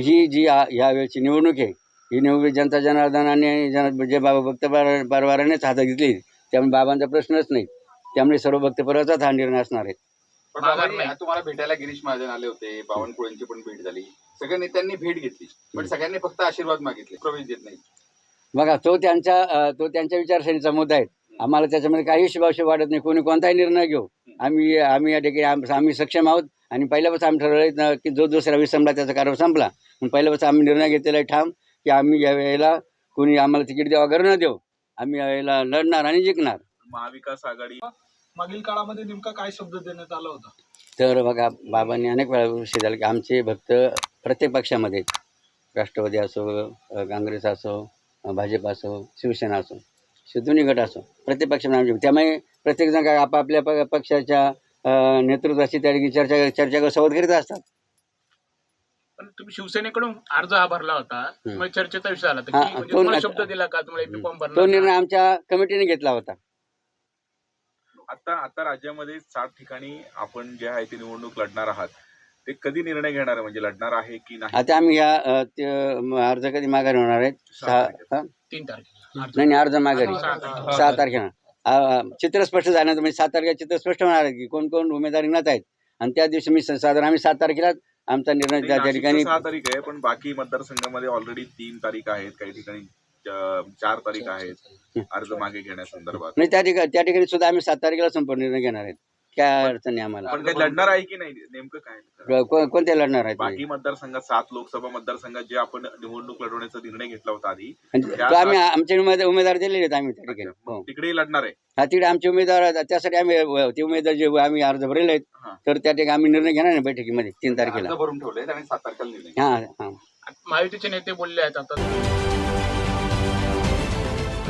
की ही जी या यावेळची निवडणूक आहे ही निवडणूक जनता जनार्दनाने जन जे बाबा भक्त पर- परवारानेच हातात घेतली त्यामुळे बाबांचा प्रश्नच नाही. त्यामुळे सर्व भक्त परवाचाच हा निर्णय असणार आहे. तुम्हाला भेटायला गिरीश महाजन आले होते बावनकुळेंची पण भेट झाली. सगळ्या नेत्यांनी भेट घेतली पण सगळ्यांनी फक्त आशीर्वाद मागितले प्रवेश देत नाही. बघा तो त्यांच्या अ, तो त्यांच्या विचारसरणीचा मुद्दा आहे. आम्हाला त्याच्यामध्ये काही शिवाशी वाटत नाही. कोणी कोणताही निर्णय घेऊ. आम्ही आम्ही या ठिकाणी आम- आम्ही सक्षम आहोत. आणि पहिल्यापासून आम्ही ठरवलं की जो दुसरा विसंबला त्याचा कारभार संपला. पण पहिल्यापासून आम्ही निर्णय घेतलेला आहे ठाम की आम्ही या वेळेला कोणी आम्हाला तिकीट देऊ वगैरे न देऊ आम्ही या वेळेला लढणार आणि जिंकणार. महाविकास आघाडी. मागील काळामध्ये नेमका काय शब्द देण्यात आला होता? तर बघा बाबांनी अनेक वेळा विषय झाला की आमचे भक्त प्रत्येक पक्षामध्ये. राष्ट्रवादी असो काँग्रेस असो भाजप असो शिवसेना असो दोन्ही गट असो प्रत्येक पक्षामध्ये आमचे त्यामुळे प्रत्येकजण काय आपापल्या प- पक्षाच्या नेतृत्वाशी त्या ठिकाणी चर्चा चर्चा संवाद करीत असतात. पण तुम्ही शिवसेनेकडून अर्ज हा भरला होता. चर्चेचा विषय आला म्हणजे शब्द दिला का? तुम्हाला तो भरला निर्णय आमच्या कमिटीने घेतला होता. आता आता राज्यामध्ये सात ठिकाणी आपण जे आहे ते निवडणूक लढणार आहात. ते कधी निर्णय घेणार आहे? म्हणजे लढणार आहे की नाही? आता आम्ही या अर्ज कधी माघारी होणार आहेत? सहा हा? तीन तारखेला. नाही अर्ज माघारी. सहा तारखेला. सहा तारखेला अ, अ, चित्र स्पष्ट झाल्यानंतर म्हणजे सात तारखेला चित्र स्पष्ट होणार आहे की कोण कोण उमेदवार रिंगणात आहेत. आणि त्या दिवशी मी साधारण आम्ही सात तारखेला आमचा निर्णय त्या ठिकाणी सहा तारीख आहे पण बाकी मतदारसंघामध्ये ऑलरेडी तीन तारीख आहेत काही ठिकाणी चार तारीख आहेत अर्ज मागे घेण्यासंदर्भात. नाही त्या ठिकाणी त्या ठिकाणी सुद्धा आम्ही सात तारखेला संपूर्ण निर्णय घेणार आहेत. काय अडचण नाही आम्हाला. पण काही लढणार आहे की नाही? नेमकं काय को- कोणते लढणार आहेत बाकी मतदारसंघात सात लोकसभा मतदारसंघात जे आपण निवडणूक लढवण्याचा निर्णय घेतला होता आधी म्हणजे त्या तो आम्ही आमचे उमेदवार उमेदवार दिलेले आहेत आम्ही त्या ठिकाणी. हो. तिकडेही लढणार आहे? हा तिकडे आमचे उमेदवार आहेत. त्यासाठी आम्ही ते उमेदवार जे आम्ही अर्ज भरलेले आहेत. हा. तर त्या ठिकाणी आम्ही निर्णय घेणार आहे बैठकीमध्ये तीन तारखेला. अर्ज भरून ठेवले आणि सात तारखेला निर्णय हा हा. महायुतीचे नेते बोलले आहेत आता.